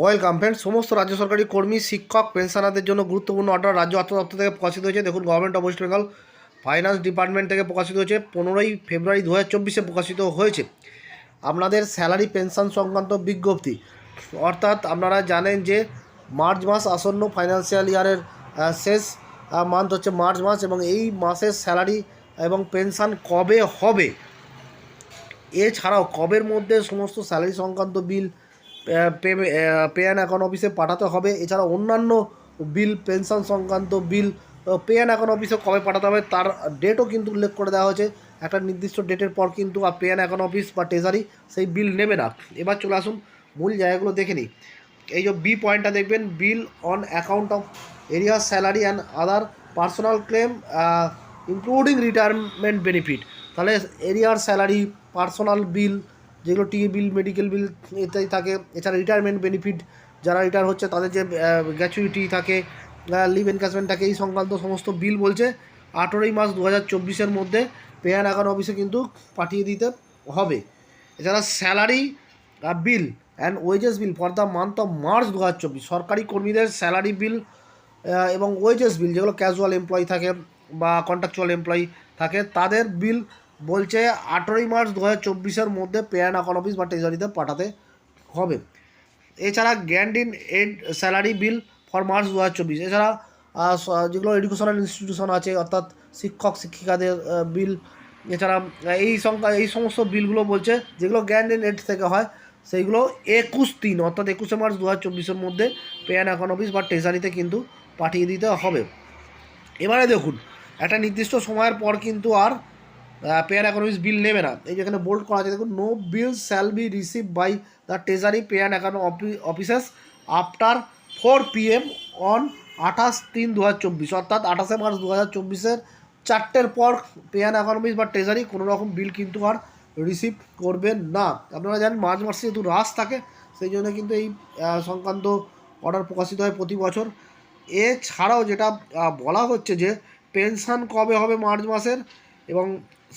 Welcome friend সমস্ত রাজ্য সরকারি কর্মী, শিক্ষক, পেনশনারদের জন্য গুরুত্বপূর্ণ অর্ডার রাজ্য অর্থ দপ্তর থেকে প্রকাশিত হয়েছে। দেখুন government of West Bengal finance department থেকে প্রকাশিত হয়েছে। পনেরোই ফেব্রুয়ারি দু হাজার প্রকাশিত হয়েছে। আপনাদের স্যালারি পেনশন সংক্রান্ত বিজ্ঞপ্তি। অর্থাৎ আপনারা জানেন যে মার্চ মাস আসন্ন ফাইন্যান্সিয়াল ইয়ারের শেষ মান্থ হচ্ছে মার্চ মাস এবং এই মাসের স্যালারি এবং পেনশন কবে হবে? এছাড়াও কবের মধ্যে সমস্ত স্যালারি সংক্রান্ত bill pay pay and account অফিসে পাঠাতে হবে। এছাড়া অন্যান্য বিল পেনশন সংক্রান্ত বিল পে অ্যান্ড অ্যাকাউন্ট অফিসে কবে পাঠাতে হবে তার ডেটও কিন্তু উল্লেখ করে দেওয়া হয়েছে। একটা নির্দিষ্ট ডেটের পর কিন্তু আর পে অ্যান্ড অ্যাকাউন্ট অফিস বা ট্রেজারি সেই বিল নেবে না। এবার চলে আসুন মূল জায়গাগুলো দেখে নিই। এই যে বি পয়েন্টটা দেখবেন bill on account of arrear salary and other personal claim including retirement benefit তাহলে এরিয়ার স্যালারি পার্সোনাল বিল যেগুলো টি বিল, মেডিকেল বিল ইত্যাদি থাকে। এছাড়া রিটায়ারমেন্ট বেনিফিট যারা রিটায়ার হচ্ছে, তাদের যে গ্র্যাচুইটি থাকে লিভ এনকাসমেন্ট থাকে, এই সংক্রান্ত সমস্ত বিল বলছে আঠেরোই মাস দু হাজার চব্বিশের মধ্যে পেয়ার অ্যান্ড অফিসে কিন্তু পাঠিয়ে দিতে হবে। এছাড়া salary bill and wages bill for the month of March দু হাজার চব্বিশ। সরকারি কর্মীদের স্যালারি বিল এবং ওয়েজেস বিল যেগুলো ক্যাজুয়াল এমপ্লয়ি থাকে বা কন্ট্রাকচুয়াল এমপ্লয়ি থাকে, তাদের বিল বলছে আঠেরোই মার্চ দু হাজার চব্বিশের মধ্যে পে অ্যান্ড অ্যাকাউন্ট অফিস বা ট্রেজারিতে পাঠাতে হবে। এছাড়া grant in aid salary bill for March দু হাজার চব্বিশ। এছাড়া যেগুলো এডুকেশনাল ইনস্টিটিউশন আছে, অর্থাৎ শিক্ষক, শিক্ষিকাদের বিল, এছাড়া এই সংখ্যা এই সমস্ত বিলগুলো বলছে, যেগুলো গ্র্যান্ড ইন এড থেকে হয়, সেইগুলো একুশ তিন অর্থাৎ একুশে মার্চ দু হাজার চব্বিশের মধ্যে পে অ্যান্ড অ্যাকাউন্ট অফিস বা ট্রেজারিতে কিন্তু পাঠিয়ে দিতে হবে। এবারে দেখুন, একটা নির্দিষ্ট সময়ের পর কিন্তু আর পে অ্যান্ড অ্যাকাউন্ট বিল নেবে না। এই যেখানে বোল্ড করা আছে, দেখুন no bill shall be receive by the treasury pay account offices after four P M on আঠাশ তিন দু হাজার চব্বিশ, অর্থাৎ আঠাশে মার্চ দু হাজার চব্বিশের চারটের পর পে অ্যান্ড বা ট্রেজারি কোনো রকম বিল কিন্তু আর রিসিভ করবেন না। আপনারা জানেন, মার্চ মাসে যেহেতু রাস থাকে, সেই জন্য কিন্তু এই সংক্রান্ত অর্ডার প্রকাশিত হয় প্রতি বছর। এছাড়াও যেটা বলা হচ্ছে যে পেনশন কবে হবে মার্চ মাসের? এবং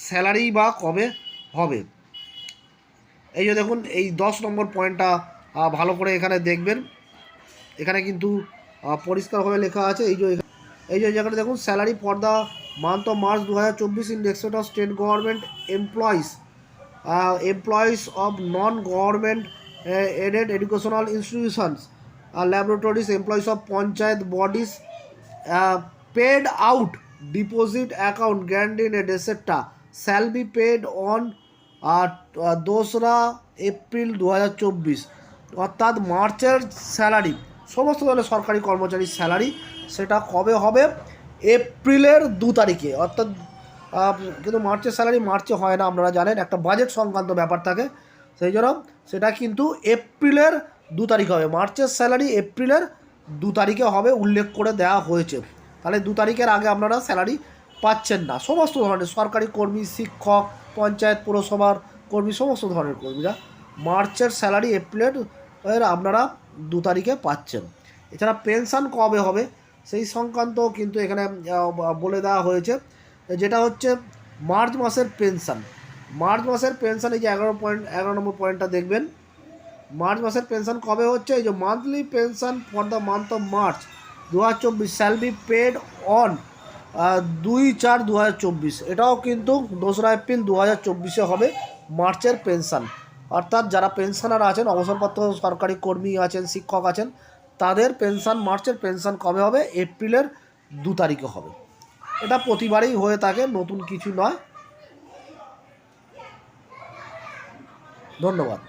স্যালারি বা কবে হবে? এই যে দেখুন, এই দশ নম্বর পয়েন্টটা ভালো করে এখানে দেখবেন। এখানে কিন্তু পরিষ্কারভাবে লেখা আছে, এই যে এই যে জায়গাটা দেখুন, salary for the month of March দু হাজার চব্বিশ in respect of state government employees employees of non government aided educational institutions laboratories employees of panchayat bodies paid out deposit account grant in aid etcetera shall be paid on দোসরা April দু হাজার চব্বিশ। অর্থাৎ মার্চের salary সমস্ত ধরনের সরকারি কর্মচারীর স্যালারি সেটা কবে হবে? এপ্রিলের দু তারিখে। অর্থাৎ কিন্তু মার্চের স্যালারি মার্চে হয় না, আপনারা জানেন, একটা বাজেট সংক্রান্ত ব্যাপার থাকে। সেই জন্য সেটা কিন্তু এপ্রিলের দু তারিখ হবে। মার্চের স্যালারি এপ্রিলের দু তারিখে হবে, উল্লেখ করে দেওয়া হয়েছে। তাহলে দু তারিখের আগে আপনারা স্যালারি পাচ্ছেন না। সমস্ত ধরনের সরকারি কর্মী, শিক্ষক, পঞ্চায়েত, পুরসভার কর্মী, সমস্ত ধরনের কর্মীরা মার্চের স্যালারি এপ্রিলের এর আপনারা দু তারিখে পাচ্ছেন। এছাড়া পেনশন কবে হবে সেই সংক্রান্ত কিন্তু এখানে বলে দেওয়া হয়েছে। যেটা হচ্ছে মার্চ মাসের পেনশন মার্চ মাসের পেনশন এই যে এগারো পয়েন্ট এগারো নম্বর পয়েন্টটা দেখবেন। মার্চ মাসের পেনশন কবে হচ্ছে? এই যে monthly pension for the month of March দু হাজার চব্বিশ শ্যাল বি পেড অন দুই চার দু এটাও কিন্তু দোসরা এপ্রিল দু হাজার হবে, মার্চের পেনশন। অর্থাৎ যারা পেনশনার আছেন, অবসরপ্রাপ্ত সরকারি কর্মী আছেন, শিক্ষক আছেন, তাদের পেনশন, মার্চের পেনশন কবে হবে? এপ্রিলের দু তারিখে হবে। এটা প্রতিবারই হয়ে থাকে, নতুন কিছু নয়। ধন্যবাদ।